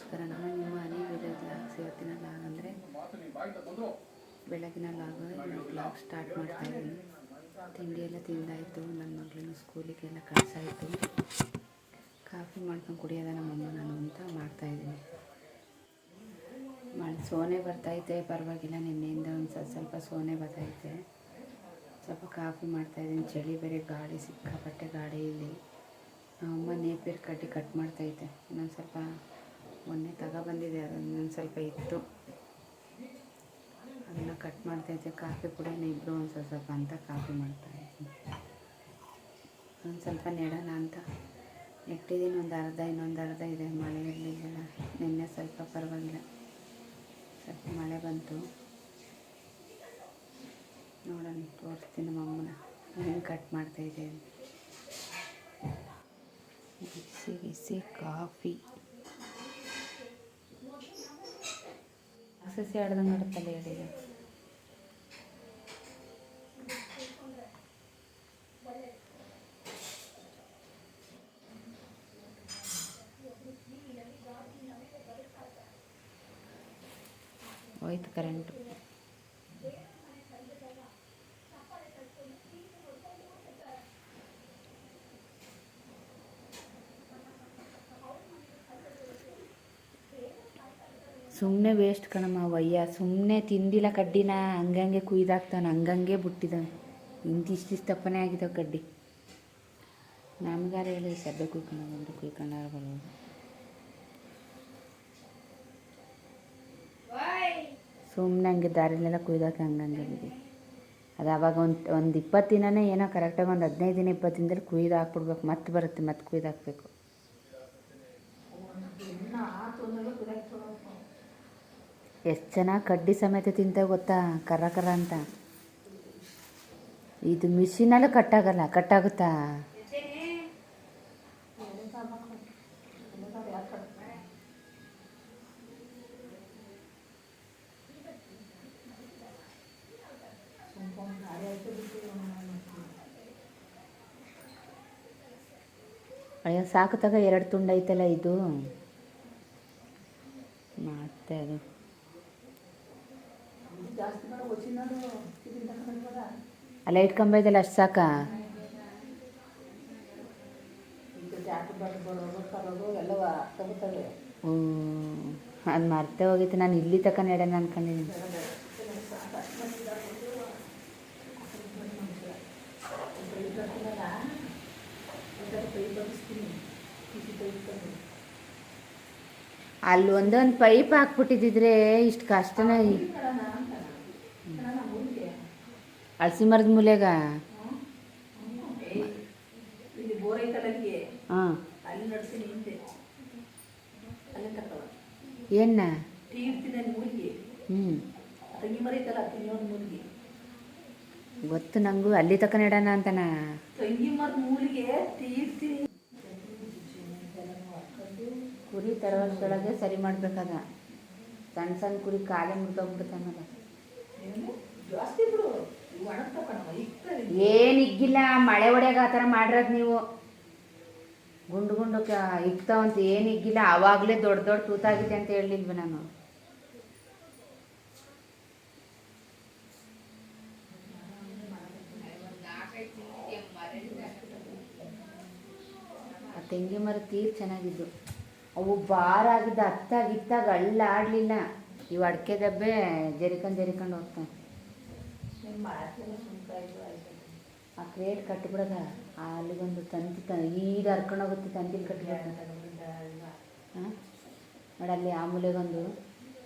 ನಮಸ್ಕಾರ ನಾನು ನಿಮ್ಮ ಅನಿ ವಿಲೇಜ್ ಲಾಗ್ಸ್ ಇವತ್ತಿನ ಲಾಗ್ ಅಂದರೆ ಬೆಳಗಿನ ಲಾಗ್ ಲಾಗ್ ಸ್ಟಾರ್ಟ್ ಮಾಡ್ತಾ ಇದ್ದೀನಿ. ತಿಂಡಿ ಎಲ್ಲ ತಿಂದಾಯಿತು ನನ್ನ ಮಗಳನ್ನು ಸ್ಕೂಲಿಗೆಲ್ಲ ಕಳಿಸಾಯಿತು. ಕಾಫಿ ಮಾಡ್ಕೊಂಡು ಕುಡಿಯೋದ ನಮ್ಮಮ್ಮ ನಾನು ಅಂತ ಮಾಡ್ತಾಯಿದ್ದೀನಿ ಮಾಡಿ ಸೋನೆ ಬರ್ತೈತೆ ಪರವಾಗಿಲ್ಲ ನಿನ್ನೆಯಿಂದ ಒಂದು ಸ್ವಲ್ಪ ಸ್ವಲ್ಪ ಸೋನೆ ಬರ್ತೈತೆ ಸ್ವಲ್ಪ ಕಾಫಿ ಮಾಡ್ತಾಯಿದ್ದೀನಿ ಚಳಿ ಬೇರೆ ಗಾಳಿ, ಸಿಕ್ಕಾಪಟ್ಟೆ ಗಾಳಿ ಇಲ್ಲಿ. ಅಮ್ಮ ನೇಪಿರ್ ಕಡ್ಡಿ ಕಟ್ ಮಾಡ್ತಾಯಿದ್ದೆ ಇನ್ನೊಂದು ಸ್ವಲ್ಪ ಮೊನ್ನೆ ತಗೊಬಂದಿದೆ ಅದನ್ನು ಸ್ವಲ್ಪ ಇತ್ತು ಅದನ್ನು ಕಟ್ ಮಾಡ್ತೈತೆ ಕಾಫಿ ಕುಡಿಯೋಣ ಇಬ್ಬರು ಒಂದು ಸ್ವಲ್ಪ ಸ್ವಲ್ಪ ಅಂತ ಕಾಫಿ ಮಾಡ್ತಾಯಿದ್ದೀನಿ ಒಂದು ಸ್ವಲ್ಪ ನೆಡೋಣ ಅಂತ. ನೆಟ್ಟಿದ್ದೀನಿ, ಒಂದು ಅರ್ಧ, ಇನ್ನೊಂದು ಅರ್ಧ ಇದೆ. ಮಳೆ ಇರಲಿಲ್ಲ. ನಿನ್ನೆ ಸ್ವಲ್ಪ ಪರವಾಗಿಲ್ಲ. ಸ್ವಲ್ಪ ಮಳೆ ಬಂತು. ನೋಡೋಣ, ತೋರಿಸ್ತೀನಿ ಮಮ್ಮನ. ಹೆಂಗೆ ಕಟ್ ಮಾಡ್ತಾ ಇದ್ದೀನಿ ಬಿಸಿ ಬಿಸಿ ಕಾಫಿ. ಸಸಿ ಆಡ್ದಂಗೆ ಆಡುತ್ತಲ್ಲ ಹೇಳಿ ಹೋಯ್ತು ಕರೆಂಟು ಸುಮ್ಮನೆ ವೇಸ್ಟ್ ಕಣಮ್ಮ ವಯ್ಯ ಸುಮ್ಮನೆ ತಿಂದಿಲ್ಲ ಕಡ್ಡಿನ, ಹಂಗಂಗೆ ಕುಯ್ದಾಕ್ತಾನೆ, ಹಂಗಂಗೆ ಬಿಟ್ಟಿದ್ದಾನೆ ಇಂತಿಷ್ಟಿಷ್ಟಪ್ಪನೇ ಆಗಿದ್ದಾವೆ ಕಡ್ಡಿ. ನಮಗಾರ ಹೇಳಿ ಸಬ್ಬೆ ಕುಯ್ಕೊಂಡು ಬಂದು ಕುಯ್ಕೊಂಡಾರ ಸುಮ್ಮನೆ ಹಂಗೆ ದಾರಿಲೆಲ್ಲ ಕುಯ್ದಾಕ ಹಂಗಂಗೆ ಬಿಡಿ ಅದು ಅವಾಗ ಒಂದು ಒಂದು ಇಪ್ಪತ್ತು ದಿನನೇ ಏನೋ ಕರೆಕ್ಟಾಗಿ ಒಂದು ಹದಿನೈದು ದಿನ ಇಪ್ಪತ್ತು ದಿನದಲ್ಲಿ ಕುಯ್ದು ಹಾಕ್ಬಿಡ್ಬೇಕು. ಮತ್ತೆ ಬರುತ್ತೆ, ಮತ್ತೆ ಕುಯ್ದು ಹಾಕ್ಬೇಕು. ಎಷ್ಟು ಚೆನ್ನಾಗಿ ಕಡ್ಡಿ ಸಮೇತ ತಿಂತೇವೆ ಗೊತ್ತಾ? ಕರ್ರ ಕರ ಅಂತ. ಇದು ಮಿಷಿನಲ್ಲೂ ಕಟ್ಟಾಗಲ್ಲ, ಕಟ್ಟಾಗುತ್ತಾ? ಅಯ್ಯೋ, ಸಾಕು ತಗ, ಎರಡು ತುಂಡು ಐತಲ್ಲ ಇದು. ಮತ್ತೆ ಅದು. ಕಂಬ ಇದೆಯಲ್ಲ ಅಷ್ಟು ಸಾಕಾ? ಅದು ಮರ್ತೇ ಹೋಗಿತ್ತು. ನಾನು ಇಲ್ಲಿ ತಕ ನೆಡೋಣ ಅನ್ಕೊಂಡಿದ್ದೀನಿ ಅಲ್ಲಿ ಒಂದೊಂದು ಪೈಪ್ ಹಾಕ್ಬಿಟ್ಟಿದ್ದಿದ್ರೆ ಇಷ್ಟು ಕಷ್ಟನೇ ಅಳಸಿ ಮರದ ಮೂಲೆಗ? ಹಾಂ. ಏನ? ಹ್ಞೂ ಗೊತ್ತು ನನಗೂ ಅಲ್ಲಿ ತಕ ನೆಡೋಣ ಅಂತನಾ. ಕುರಿ ತರವಷ್ಟೊಳಗೆ ಸರಿ ಮಾಡ್ಬೇಕಾದ. ಸಣ್ಣ ಸಣ್ಣ ಕುರಿ ಕಾಲೇ ಏನು? ಜಾಸ್ತಿ ಬಿಡು ಇವು ಒಣಗ್ತಾವ ಕಣವ್ವ, ಇಕ್ಕಲ್ಲಿ. ಏನು ಇಗ್ಗಿಲ್ಲ ಮಳೆ ಒಡೆಯಾಗ ಆ ಥರ ಮಾಡಿರೋದು ನೀವು. ಗುಂಡು ಗುಂಡು ಇಕ್ತಾವಂತ ಏನು ಇಗ್ಗಿಲ್ಲ ಆವಾಗಲೇ ದೊಡ್ಡ ದೊಡ್ಡ ತೂತಾಗಿದೆ ಅಂತ ಹೇಳಿಲ್ವ ನಾನು. ಆ ತೆಂಗಿ ಮರ ತೀರ್ ಚೆನ್ನಾಗಿದ್ದು. ಅವು ಭಾರ ಆಗಿದ್ದ ಹತ್ತಾಗ ಇತ್ತಾಗ ಅಳ್ಳಾಡಲಿಲ್ಲ ಇವು ಅಡಿಕೆ ದಬ್ಬೆ ಜರಿಕೊಂಡು ಜರಿಕೊಂಡು ಹೋಗ್ತಾವೆ. ಆ ಕ್ರೇಟ್ ಕಟ್ಬಿಡದ. ಅಲ್ಲಿಗೊಂದು ತಂತಿ ತ ಈಗ ಹರ್ಕೊಂಡು ಹೋಗುತ್ತೆ ತಂತಿಲಿ ಕಟ್ಬಿಡ ಹಾಂ? ನೋಡಿ ಅಲ್ಲಿ ಆ ಮೂಲೆಗೊಂದು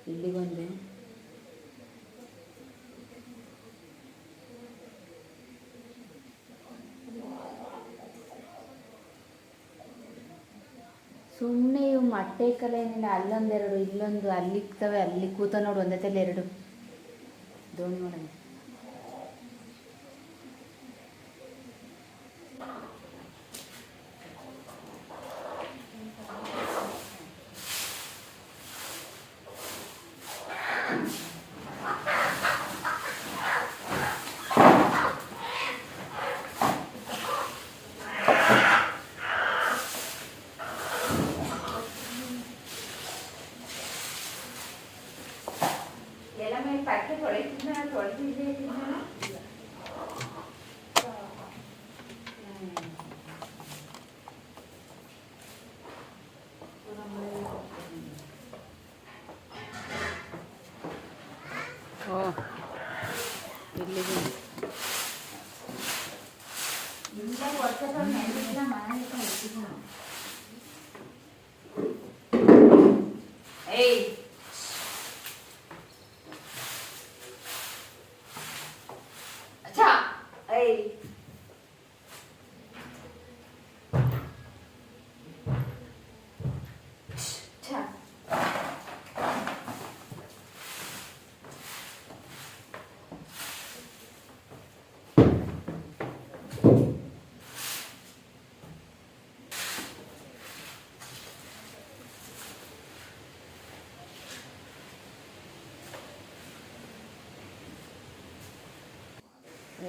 ಇಲ್ಲಿಗೊಂದು. ಸುಮ್ಮನೆ ಇವು ಮೊಟ್ಟೆ ಕಲೆ ಏನಿಲ್ಲ ಅಲ್ಲೊಂದೆರಡು, ಇಲ್ಲೊಂದು ಅಲ್ಲಿ ಅಲ್ಲಿ ಕೂತ ನೋಡು ಒಂದೇ ತಲೆ ಎರಡು. ದೋಣಿ ನೋಡೋಣ.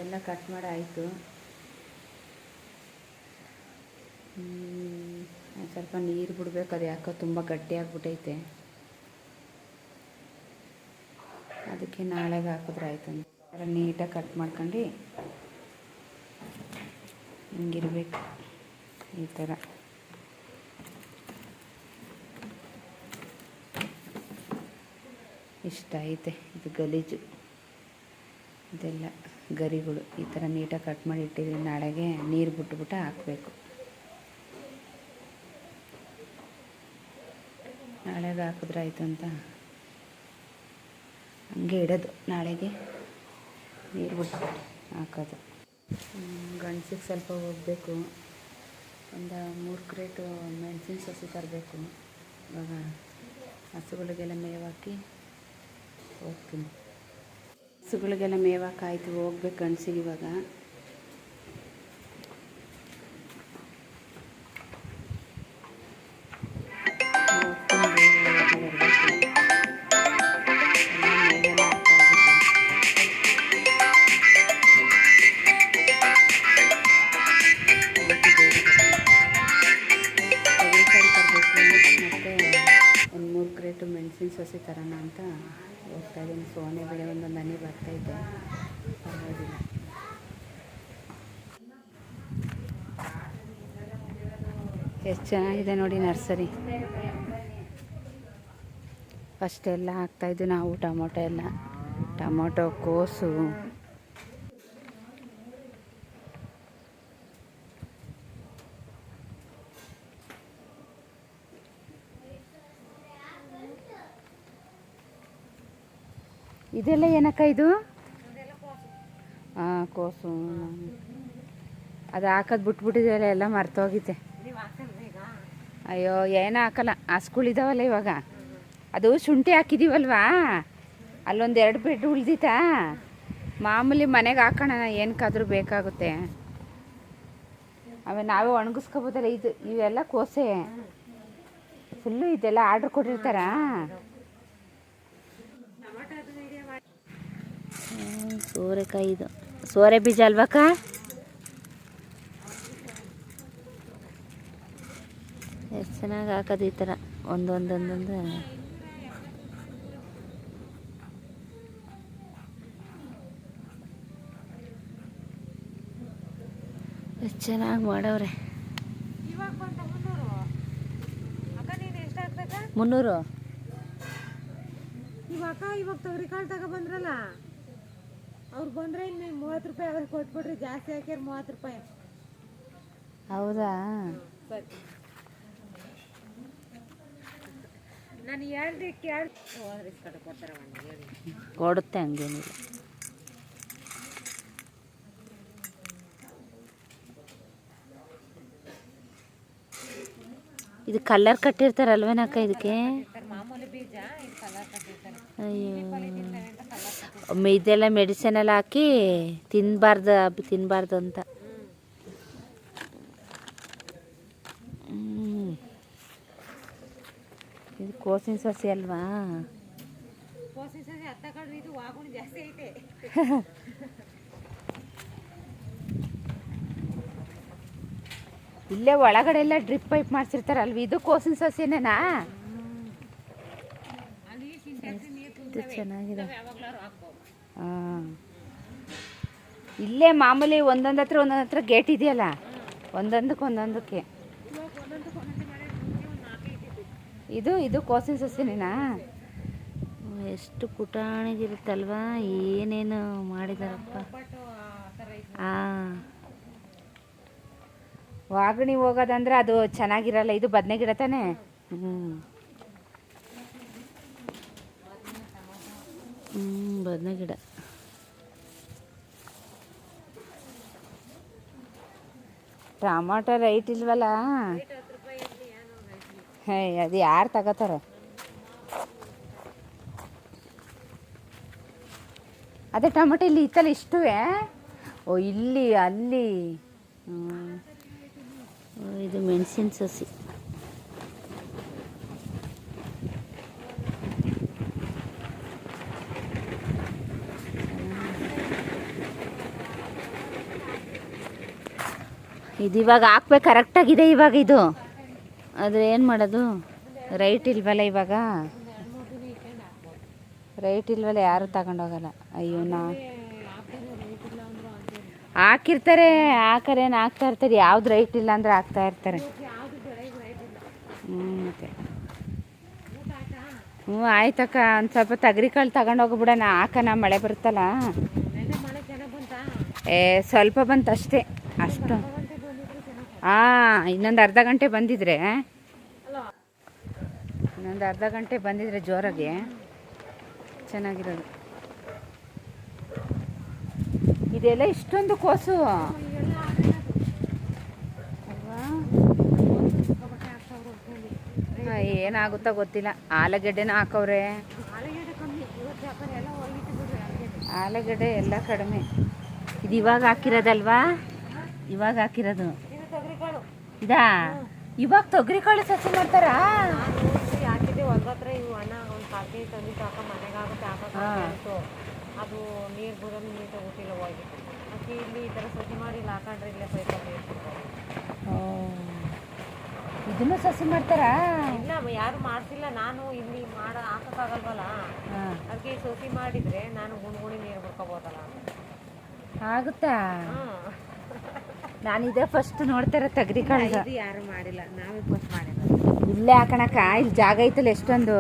ಎಲ್ಲ ಕಟ್ ಮಾಡಿ ಆಯಿತು ಸ್ವಲ್ಪ ನೀರು ಬಿಡಬೇಕು, ಅದು ಯಾಕೋ ತುಂಬ ಗಟ್ಟಿಯಾಗ್ಬಿಟ್ಟೈತೆ ಅದಕ್ಕೆ ನಾಳೆಗೆ ಹಾಕಿದ್ರೆ ಆಯ್ತು ಅಂತ. ಥರ ನೀಟಾಗಿ ಕಟ್ ಮಾಡ್ಕೊಂಡು ಹಿಂಗಿರ್ಬೇಕು ಈ ಥರ ಇಷ್ಟ ಐತೆ, ಇದು ಗಲೀಜು. ಇದೆಲ್ಲ. ಗರಿಗಳು ಈ ಥರ ನೀಟಾಗಿ ಕಟ್ ಮಾಡಿ ಇಟ್ಟಿದ್ದೀನಿ ನಾಳೆಗೆ ನೀರು ಬಿಟ್ಬಿಟ್ಟು ಹಾಕಬೇಕು. ನಾಳೆಗೆ ಹಾಕಿದ್ರೆ ಆಯಿತು ಅಂತ. ಹಂಗೆ ಇಡೋದು. ನಾಳೆಗೆ ನೀರು ಬಿಟ್ಟು ಹಾಕೋದು. ಗಂಡಸಿಗೆ ಸ್ವಲ್ಪ ಹೋಗಬೇಕು. ಒಂದು ಮೂರು ಕ್ರೇಟು ಮೆಣಸಿನ ಸಸಿ ತರಬೇಕು. ಇವಾಗ ಹಸುಗಳಿಗೆಲ್ಲ ಮೇವಾಕಿ ಹೋಗ್ತೀನಿ. ಹಸುಗಳಿಗೆಲ್ಲ ಮೇವಾಕಾಯ್ತು ಹೋಗ್ಬೇಕು ಗಂಡಸಿಗೆ ಇವಾಗ. ಮೆಣಸಿನ ಸಸಿ ತರೋಣ ಅಂತ ಹೋಗ್ತಾ ಇದ್ದೀನಿ. ಸೋನೆ ಬೆಳೆ ಇದ್ದೆ ಪರವಾಗಿಲ್ಲ. ಎಷ್ಟು ಚೆನ್ನಾಗಿದೆ ನೋಡಿ ನರ್ಸರಿ. ಫಸ್ಟ್ ಎಲ್ಲ ಹಾಕ್ತಾಯಿದ್ವಿ ನಾವು ಟೊಮೊಟೊ ಎಲ್ಲ. ಟೊಮೊಟೊ ಕೋಸು ಇದೆಲ್ಲ ಏನಕ್ಕ ಇದು? ಹಾಂ ಕೋಸು. ಅದು ಹಾಕೋದು ಬಿಟ್ಬಿಟ್ಟಿದೆಯಲ್ಲ, ಎಲ್ಲ ಮರ್ತೋಗಿದ್ದೆ ಅಯ್ಯೋ, ಏನೂ ಹಾಕಲ್ಲ. ಹಸ್ಗಳಿದಾವಲ್ಲ ಇವಾಗ. ಅದು ಶುಂಠಿ ಹಾಕಿದೀವಲ್ವಾ? ಅಲ್ಲೊಂದು ಎರಡು ಬೆಡ್ ಉಳ್ದಿತಾ ಮಾಮೂಲಿ ಮನೆಗೆ ಹಾಕೋಣ, ಏನಕ್ಕಾದ್ರೂ ಬೇಕಾಗುತ್ತೆ. ಆಮೇಲೆ ನಾವೇ ಒಣಗಿಸ್ಕೋಬೋದಲ್ಲ ಇದು. ಇವೆಲ್ಲ ಕೋಸೆ. ಫುಲ್ಲು ಇದೆಲ್ಲ ಆರ್ಡ್ರ್ ಕೊಟ್ಟಿರ್ತಾರಾ? ಸೋರೆಕಾಯಿ ಇದು. ಸೋರೆ ಬೀಜ ಅಲ್ವಾಕ ಎಷ್ಟು ಚೆನ್ನಾಗಿ ಹಾಕೋದು ಈ ಥರ ಒಂದೊಂದೊಂದೊಂದು. ಎಷ್ಟು ಚೆನ್ನಾಗಿ ಮಾಡವ್ರೆ. ಮುನ್ನೂರು? ಇವಾಗ ಇವಾಗ ತೊಗರಿ ಕಾಳು ತಗೊ ಬಂದ್ರಲ್ಲ? ಅವ್ರು ಬಂದ್ರೆ ಇನ್ನು ಮೂವತ್ತು ರೂಪಾಯಿ ಅವ್ರಿಗೆ ಕೊಟ್ಬಿಡ್ರಿ ಜಾಸ್ತಿ ಹಾಕ್ಯಾರ ಮೂವತ್ತು ರೂಪಾಯಿ. ಹೌದಾ? ಸರಿ ನಾನು ಹೇಳ್ರಿ ಕೇಳಿ ಹೋದ್ರೆ ಕಡೆ ಕೊಡ್ತಾರೆ ಒಂದು ಹೇಳಿ ಕೊಡುತ್ತೆ ಹಂಗೇನಿಲ್ಲ. ಇದು ಕಲ್ಲರ್ ಕಟ್ಟಿರ್ತಾರಲ್ವೇನಕ್ಕ ಇದಕ್ಕೆ? ಮಾಮೂಲಿ ಬೀಜ ಇದು ಕಲರ್ ಕಟ್ಟಿರ್ತಾರೆ. ಅಯ್ಯೋ. ಇದೆಲ್ಲ ಮೆಡಿಸಿನ್ ಎಲ್ಲ ಹಾಕಿ ತಿನ್ನಬಾರ್ದು ತಿನ್ನಬಾರ್ದು ಅಂತ. ಇದು ಕೋಸಿನ ಸಸಿ ಅಲ್ವಾ? ಇಲ್ಲೇ ಒಳಗಡೆ ಎಲ್ಲ ಡ್ರಿಪ್ ಪೈಪ್ ಮಾಡ್ಸಿರ್ತಾರಲ್ವ? ಇದು ಕೋಸಿನ ಸಸಿನೇನಾ? ಚೆನ್ನಾಗಿದೆ. ಇಲ್ಲೇ ಮಾಮೂಲಿ ಒಂದೊಂದು ಹತ್ರ ಒಂದೊಂದು ಹತ್ರ ಗೇಟ್ ಇದೆಯಲ್ಲ? ಒಂದೊಂದಕ್ಕೆ ಒಂದೊಂದಕ್ಕೆ. ಇದು ಇದು ಕೋಸಿನ ಸಸಿನೇನಾ ಎಷ್ಟು ಪುಟಾಣಿಗಿರುತ್ತಲ್ವಾ ಏನೇನು ಮಾಡಿದಾರಪ್ಪ? ಹಾಂ ವಾಗಣಿ ಹೋಗೋದಂದ್ರೆ ಅದು ಚೆನ್ನಾಗಿರಲ್ಲ ಇದು ಬದನೆ ಗಿಡ ತಾನೇ? ಹ್ಞೂ ಬದನೆ ಗಿಡ. ಟಮಾಟೊ ರೈಟ್ ಇಲ್ವಲ್ಲ? ಹೇ, ಅದು ಯಾರು ತಗೋತಾರೆ? ಅದೇ ಟೊಮೆಟೊ ಇಲ್ಲಿ ಇತ್ತಲ್ಲ ಇಷ್ಟುವೇ? ಓ, ಇಲ್ಲಿ, ಅಲ್ಲಿ. ಇದು ಮೆಣಸಿನ ಸಸಿ. ಇದು ಇವಾಗ ಹಾಕ್ಬೇಕು ಕರೆಕ್ಟಾಗಿದೆ ಇವಾಗ ಇದು. ಆದರೆ ಏನು ಮಾಡೋದು? ರೈಟ್ ಇಲ್ವಲ್ಲ ಇವಾಗ? ರೈಟ್ ಇಲ್ವಲ್ಲ ಯಾರು ತಗೊಂಡೋಗಲ್ಲ ಅಯ್ಯೋ ನಾ ಹಾಕಿರ್ತಾರೆ ಹಾಕರೇನು ಹಾಕ್ತಾ ಇರ್ತಾರೆ? ಯಾವ್ದು ರೈಟ್ ಇಲ್ಲ ಅಂದ್ರೆ ಹಾಕ್ತಾ ಇರ್ತಾರೆ. ಹ್ಞೂ ಮತ್ತೆ. ಹ್ಞೂ ಆಯ್ತಕ್ಕ ಒಂದು ಸ್ವಲ್ಪ ತಗರಿಕಾಳು ತಗೊಂಡೋಗ್ಬಿಡೋಣ ಹಾಕನ ಮಳೆ ಬರುತ್ತಲ್ಲ. ಏ ಸ್ವಲ್ಪ ಬಂತು ಅಷ್ಟೇ. ಅಷ್ಟು ಹಾಂ ಇನ್ನೊಂದು ಅರ್ಧ ಗಂಟೆ ಬಂದಿದ್ರೆ. ಇನ್ನೊಂದು ಅರ್ಧ ಗಂಟೆ ಬಂದಿದ್ರೆ ಜೋರಾಗಿ ಚೆನ್ನಾಗಿರೋದು. ಇದೆಲ್ಲ ಇಷ್ಟೊಂದು ಕೋಸು. ಏನಾಗುತ್ತಾ ಗೊತ್ತಿಲ್ಲ. ಆಲೂಗೆಡ್ಡೆನೂ ಹಾಕವ್ರೆ. ಆಲೂಗಡ್ಡೆ ಎಲ್ಲ ಕಡಿಮೆ. ಇದು ಇವಾಗ ಹಾಕಿರೋದಲ್ವಾ? ಇವಾಗ ಹಾಕಿರೋದು. ಇದು? ಇವಾಗ ತೊಗರಿ ಕಾಳು ಸಸಿ ಮಾಡ್ತಾರಾ? ಹಾಕಿದ್ದೆ ಹೊಲ್ದ ಹತ್ರ ಇವು ಅಣ್ಣ ಒಂದು ಕಾಲು ಕೆ ಜಿ ತಂದಿತ್ತು ಅಕ್ಕ ಮನೆಗಾಗುತ್ತೆ ಹಾಕೋದು ಅದು ನೀರು ಬರೋದು ನೀರು ತಗೋತಿಲ್ಲ ಹೋಗಿ ಅದಕ್ಕೆ ಇಲ್ಲಿ ಈ ಥರ ಸಜ್ಜಿ ಮಾಡಿ ಇಲ್ಲಿ ಹಾಕೊಂಡ್ರೆ ಇಲ್ಲೇ ಇರ್ತಿರ್ತಾರೆ ಇದನ್ನು ಸಸಿ ಮಾಡ್ತಾರಾ? ಇಲ್ಲ ಯಾರು ಮಾಡ್ತಿಲ್ಲ ನಾನು ಇಲ್ಲಿ ಮಾಡ ಹಾಕೋಕ್ಕಾಗಲ್ವಲ್ಲ ಅದಕ್ಕೆ ಸಸಿ ಮಾಡಿದ್ರೆ ನಾನು ಗುಣಗುಣಿ ನೀರು ಬಿಡ್ಕೋಬೋದಲ್ಲ. ಆಗುತ್ತಾ? ನಾನು ಇದೇ ಫಸ್ಟ್ ನೋಡ್ತಾರ ತೊಗರಿ ಕಾಳು ಇದು ಯಾರು ಮಾಡಿಲ್ಲ ನಾವೇ ಫಸ್ಟ್ ಮಾಡಿಲ್ಲ ಇಲ್ಲೇ ಹಾಕಣಕ್ಕ ಇಲ್ಲಿ ಜಾಗ ಐತಲ್ಲ ಎಷ್ಟೊಂದು.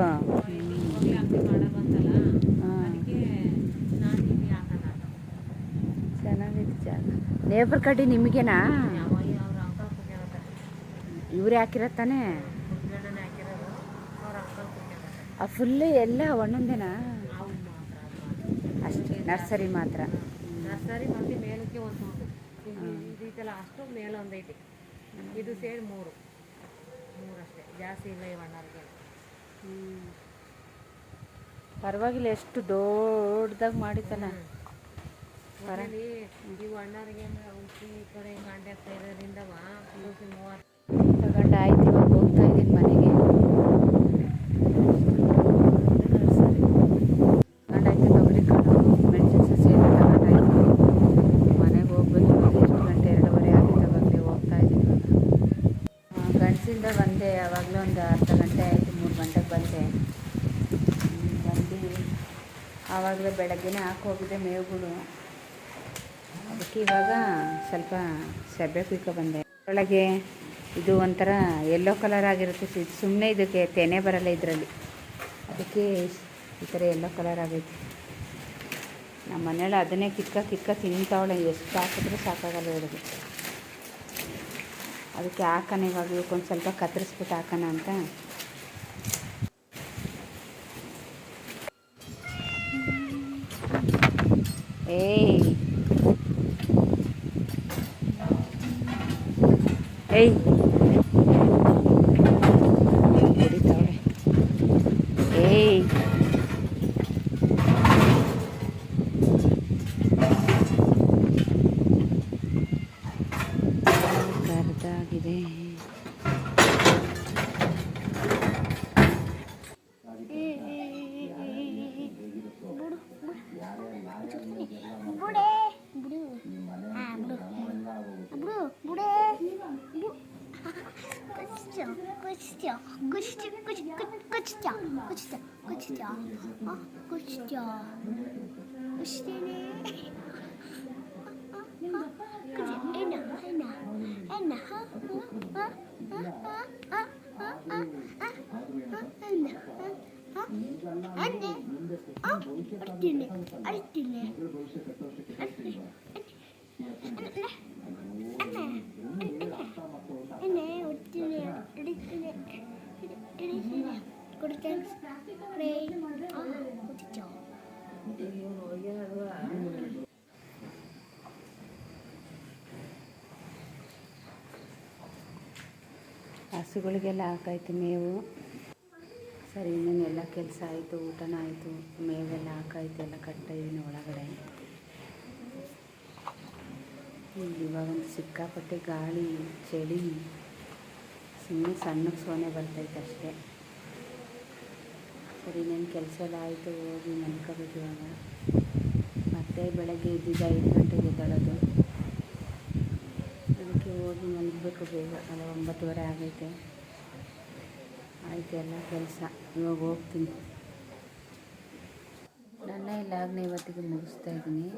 ಚೆನ್ನಾಗೈತೆ ಜಾಗ. ನೇಬರ್ ಕಡ್ಡಿ ನಿಮಗೇನಾ? ಇವ್ರು ಹಾಕಿರತ್ತಾನೆ ಆ ಫುಲ್ಲು ಎಲ್ಲ ಒಂದೊಂದೇನಾ. ಅಷ್ಟೇ ನರ್ಸರಿ ಮಾತ್ರ. ನರ್ಸರಿ ಮತ್ತೆ ಮೇಲಕ್ಕೆ ಒಂದು ಇದೈತಲ್ಲ ಅಷ್ಟು ಮೇಲೆ ಒಂದೈತಿ ಇದು ಸೇರಿ ಮೂರು. ಮೂರು ಅಷ್ಟೇ. ಜಾಸ್ತಿ ಇಲ್ಲ ಈ ಹ್ಮ್. ಪರವಾಗಿಲ್ಲ ಎಷ್ಟು ದೊಡ್ಡದಾಗಿ ಮಾಡಿದ್ದಾನೆ. ಬರಲಿ ಇವು ಅಣ್ಣರಿಗೆ ಔಷಧಿ ಈ ಕಡೆ ಮಂಡ್ಯ ಇರೋದ್ರಿಂದ ವಾ ಮೂವತ್ತು. ತಗೊಂಡು ಆಯ್ತು ಇವಾಗ ಹೋಗ್ತಾ ಇದ್ದೀನಿ ಮನೆಗೆ ನರ್ಸರಿ ತಗೊಂಡಾಯ್ತು ತೊಗರಿ ಕಾಳು ಮೆಣಸಿನ ಸಸಿ ಎಲ್ಲ ತಗೊಂಡಾಯ್ತು ಮನೆಗೆ ಹೋಗ್ಬೇಕು ಇವಾಗ ಎಷ್ಟು ಗಂಟೆ ಎರಡೂವರೆ ಆಗಿತ್ತು ಅವಾಗಲೇ ಹೋಗ್ತಾ ಇದ್ದೀನಿ ಇವಾಗ ಗಂಡಸಿಂದ ಬಂದೆ ಯಾವಾಗಲೂ ಒಂದು ಅರ್ಧ ಗಂಟೆ ಆಯಿತು ಮೂರು ಗಂಟೆಗೆ ಬಂದೆ ಹ್ಮ್, ಬಂದು ಆವಾಗಲೇ ಬೆಳಗ್ಗೆನೇ ಹಾಕೋಗಿದೆ ಮೇವುಗಳು. ಅದಕ್ಕೆ ಇವಾಗ ಸ್ವಲ್ಪ ಸಬ್ಬೆ ಕುಯ್ಕೊ ಬಂದೆ. ಒಳಗೆ ಇದು ಒಂಥರ ಯೆಲ್ಲೋ ಕಲರ್ ಆಗಿರುತ್ತೆ. ಸುಮ್ಮನೆ ಇದಕ್ಕೆ ತೆನೆ ಬರಲ್ಲ ಇದರಲ್ಲಿ. ಅದಕ್ಕೆ ಈ ಥರ ಯೆಲ್ಲೋ ಕಲರ್ ಆಗೈತೆ. ನಮ್ಮ ಮನೇಲಿ ಅದನ್ನೇ ಕಿಕ್ಕ ಕಿಕ್ಕ ತಿಂತಾವಳೆ. ಎಷ್ಟು ಹಾಕಿದ್ರೂ ಸಾಕಾಗಲ್ಲ ಇವಳಿಗೆ. ಅದಕ್ಕೆ ಹಾಕೋಣ ಇವಾಗ. ಒಂದು ಸ್ವಲ್ಪ ಕತ್ತರಿಸ್ಬಿಟ್ಟು ಹಾಕೋಣ ಅಂತ เฮ้ย じゃん押してね。ああああああああああああああってねあっねあっああああっあっあっあっ ಹಸುಗಳಿಗೆಲ್ಲ ಹಾಕಾಯ್ತು ಮೇವು. ಸರಿ ಇನ್ನೇನು ಎಲ್ಲ ಕೆಲಸ ಆಯಿತು, ಊಟನ ಆಯಿತು, ಮೇವೆಲ್ಲ ಹಾಕಾಯ್ತು, ಎಲ್ಲ ಕಟ್ಟಿದ್ದೀನಿ ಒಳಗಡೆ. ಇವಾಗಂತೂ ಸಿಕ್ಕಾಪಟ್ಟೆ ಗಾಳಿ, ಚಳಿ ಸುಮ್ಮನೆ ಸಣ್ಣಗೆ ಸೋನೆ ಬರ್ತೈತೆ ಅಷ್ಟೇ ಸರಿ, ಇನ್ನೇನು ಕೆಲಸ ಎಲ್ಲ ಆಯಿತು, ಹೋಗಿ ಮಲ್ಕೋಬೇಕು ಇವಾಗ. ಮತ್ತೆ ಬೆಳಗ್ಗೆ ಇದ್ದಿದ್ದ ಐದು ಗಂಟೆಗೆ ಎದ್ದೇಳೋದು. ಅದಕ್ಕೆ ಹೋಗಿ ಮಲಗಬೇಕು ಬೇಗ ಅಲ್ಲ ಒಂಬತ್ತುವರೆ ಆಗೈತೆ. ಆಯಿತು ಎಲ್ಲ ಕೆಲಸ, ಇವಾಗ ಹೋಗ್ತೀನಿ. ನನ್ನ ಈ ಲಾಗ್ನ ಇವತ್ತಿಗೆ ಮುಗಿಸ್ತಾ ಇದ್ದೀನಿ.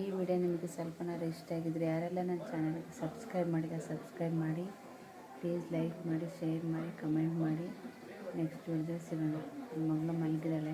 ಈ ವಿಡಿಯೋ ನಿಮಗೆ ಸ್ವಲ್ಪನಾರು ಇಷ್ಟ ಆಗಿದ್ರೆ ಯಾರೆಲ್ಲ ನನ್ನ ಚಾನಲ್ಗೆ ಸಬ್ಸ್ಕ್ರೈಬ್ ಮಾಡಿದ ಸಬ್ಸ್ಕ್ರೈಬ್ ಮಾಡಿ. ಪ್ಲೀಸ್ ಲೈಕ್ ಮಾಡಿ, ಶೇರ್ ಮಾಡಿ, ಕಮೆಂಟ್ ಮಾಡಿ. ನೆಕ್ಸ್ಟ್ ವಿಡಿಯೋ ಸಿಗೋಣ ನನ್ನ ಮಗಳು ಮಲಗಿದ್ದಾಳೆ